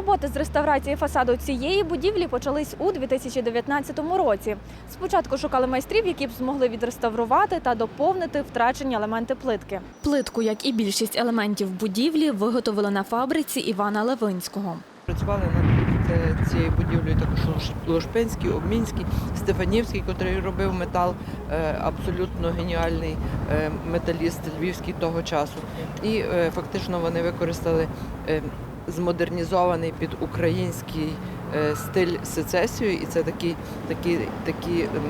Роботи з реставрації фасаду цієї будівлі почались у 2019 році. Спочатку шукали майстрів, які б змогли відреставрувати та доповнити втрачені елементи плитки. Плитку, як і більшість елементів будівлі, виготовили на фабриці Івана Левинського. Працювали над е, цією будівлею також Лушпинський, Обмінський, Стефанівський, який робив метал, е, абсолютно геніальний е, металіст львівський того часу. І фактично вони використали змодернізований під український е, стиль сецесію, і це такі, такі, такі ем,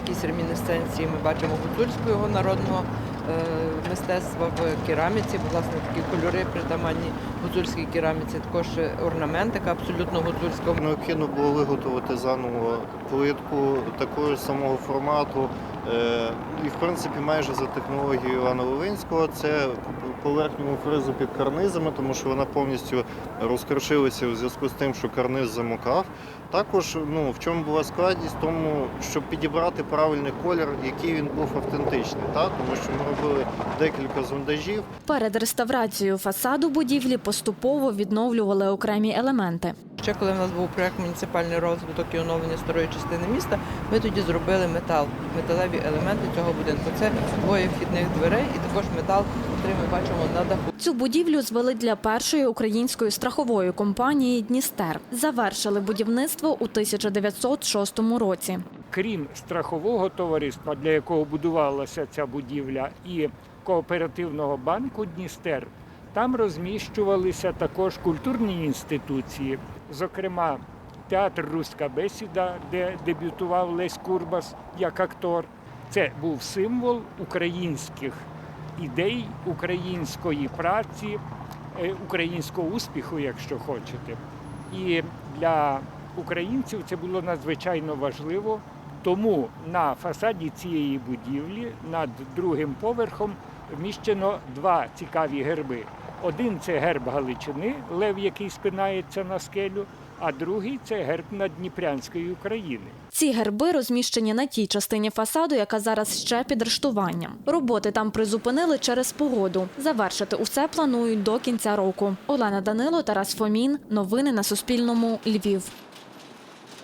якісь ремінесценції ми бачимо гуцульського народного е, мистецтва в кераміці, власне такі кольори притаманні гуцульській кераміці, також орнаментика абсолютно гуцульського. Необхідно було виготовити заново плитку такого самого формату. Е, І, в принципі, майже за технологією Івана Левинського це поверхневу фризу під карнизами, тому що вона повністю розкрошилася у зв'язку з тим, що карниз замокав. Також ну, в чому була складність, тому, щоб підібрати правильний колір, який він був автентичний, так? тому що ми робили декілька зондажів. Перед реставрацією фасаду будівлі поступово відновлювали окремі елементи. Ще коли в нас був проект муніципальний розвиток і оновлення старої частини міста, ми тоді зробили метал, металеві елементи цього будинку. Це двоє вхідних дверей і також метал, який ми бачимо на даху. Цю будівлю звели для першої української страхової компанії Дністер. Завершили будівництво у 1906 році. крім страхового товариства, для якого будувалася ця будівля, і кооперативного банку Дністер, там розміщувалися також культурні інституції, зокрема театр Руська бесіда, де дебютував Лесь Курбас як актор. Це був символ українських ідей, української праці, е, українського успіху, якщо хочете. І для українців це було надзвичайно важливо. Тому на фасаді цієї будівлі над другим поверхом вміщено два цікаві герби. Один це герб Галичини, лев, який спинається на скелю, а другий це герб Надніпрянської України. Ці герби розміщені на тій частині фасаду, яка зараз ще під рештуванням. Роботи там призупинили через погоду. Завершити усе планують до кінця року. Олена Данило, Тарас Фомін. Новини на Суспільному. Львів.